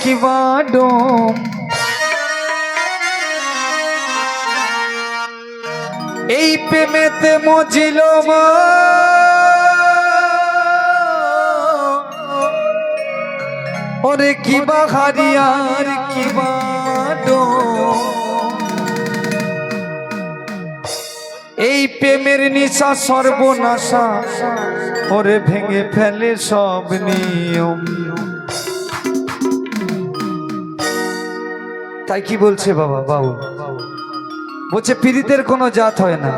কি বাডম এই প্রেমেতে মজিল ওরে কি বা হারিয়ার কি বাডম এই প্রেমের নিশা সর্বনাশা ওরে ভেঙে ফেলে সব নিয়ম। তাই কি বলছে বাবা? বাবু বলছে পীড়িতের কোনো জাত হয় না।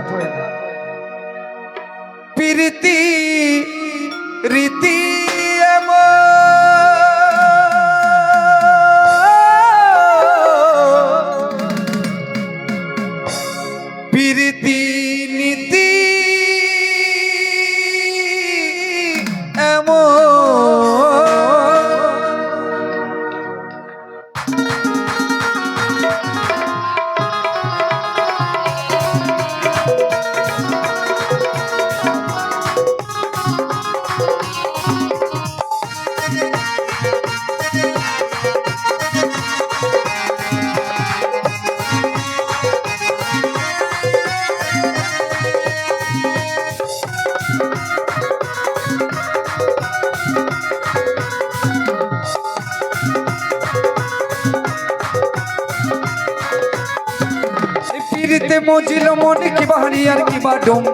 মজিল মনে কি বাহারি আর কি বা ডোম?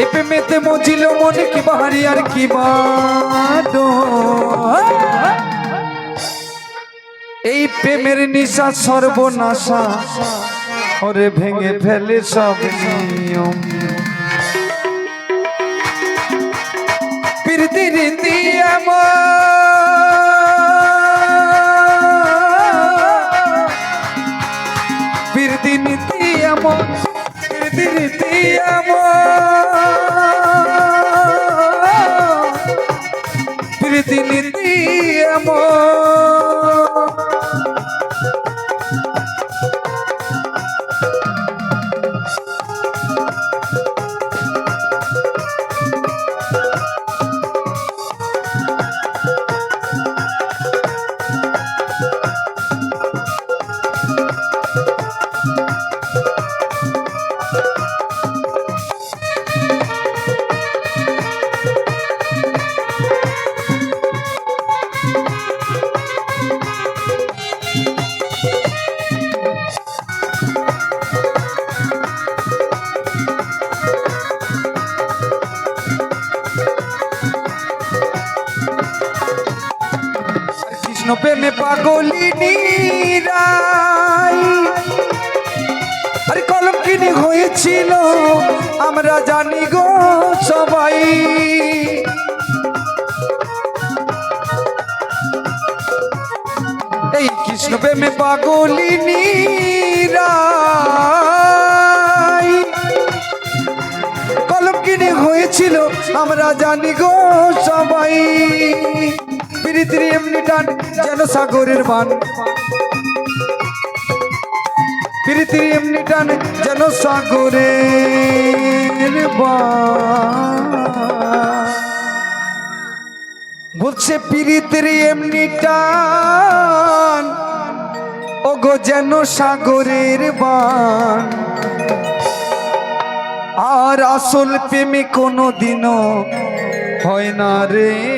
এই প্রেমেতে মজিল মনে কি বাহারি আর কি বা ডোম? এই প্রেমের নিশা সর্বনাশা, ওরে ভেঙে ফেলে সব নিয়ম। প্রীতি রীতি এমন রীতি এমন প্রীতি নীতি প্রেমে পাগলিনী রাই আরে কলঙ্কিনী হয়েছিল, আমরা জানি গো সবাই। এই কৃষ্ণ প্রেমে পাগলিনী রাই কলঙ্কিনী হয়েছিল, আমরা জানি গো সবাই। প্রীতির এমনি টান, যেন সাগরের বান। প্রীতির এমনি টান, যেন সাগরের বলছে, প্রীতির এমনি টান, ওগো যেন সাগরের বান। আর আসল প্রেমে কোনো দিনও হয় না রে।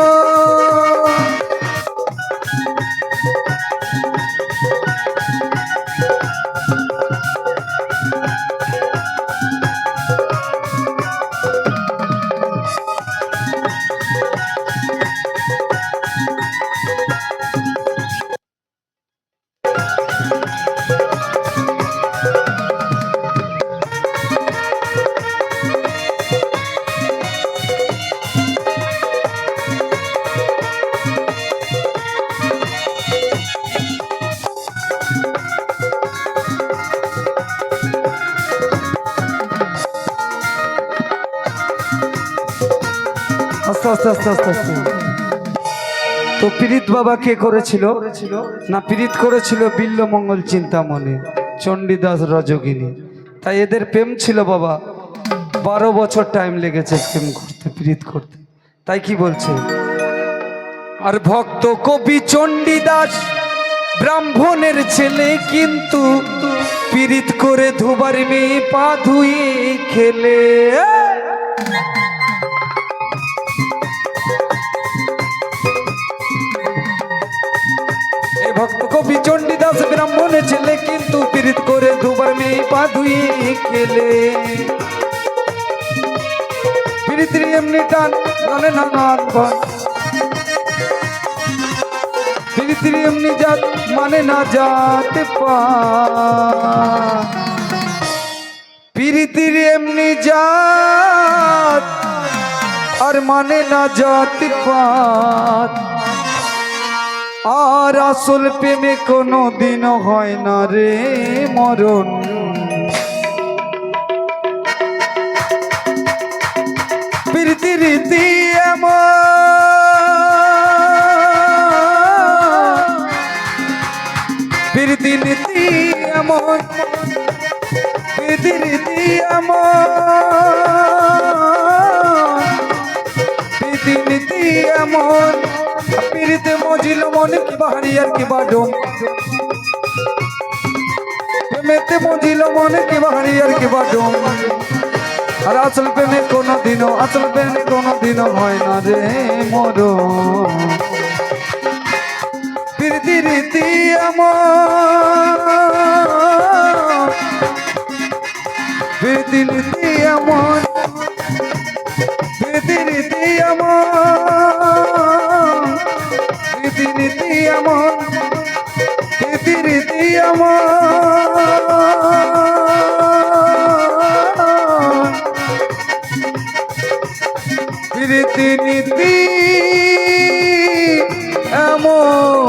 আস্তে আস্তে আস্তে আস্তে আস্তে। তো পীড়িত বাবা কে করেছিল? না, পীড়িত করেছিল বিল্লমঙ্গল চিন্তামণি, চণ্ডীদাস রজগিনী। তাই এদের প্রেম ছিল বাবা। বারো বছর টাইম লেগেছে প্রেম করতে, পীড়িত করতে। তাই কি বলছে? আর ভক্ত কবি চণ্ডীদাস, ব্রাহ্মণের ছেলে কিন্তু পীড়িত করে ধুবার মেয়ে পা ধুয়ে খেলে। ভক্ত কবি চণ্ডীদাস ব্রাহ্মণের ছেলে, কিন্তু পীড়িত করে ধুবার মেয়ে পা ধুয়ে খেলে। পীড়িতির এমনি টান জানে না গান গান পীড়িতির এমনি জাত মানে না জাত পা। পীড়িতির এমনি জাত, আর মানে না জাত পাত আর আসল প্রেমে কোনো দিন হয় না রে মরণ। প্রীতি রীতি এমন। প্রীতি নীতি এমন। প্রীতি রীতি এমন। প্রীতি মজিল মনে কি বাহারি আর কি বাডম প্রেমেতে মজিল মনে কি বাহারি আর কি বাডম আর আসল প্রেমে কোনো দিনও আসল প্রেমে কোনো দিনও হয় না রে মর প্রীতি রীতি আমার, প্রীতি রীতি আমার, প্রীতি রীতি আমার। এমন রীতি এমন রীতি নীতি এমন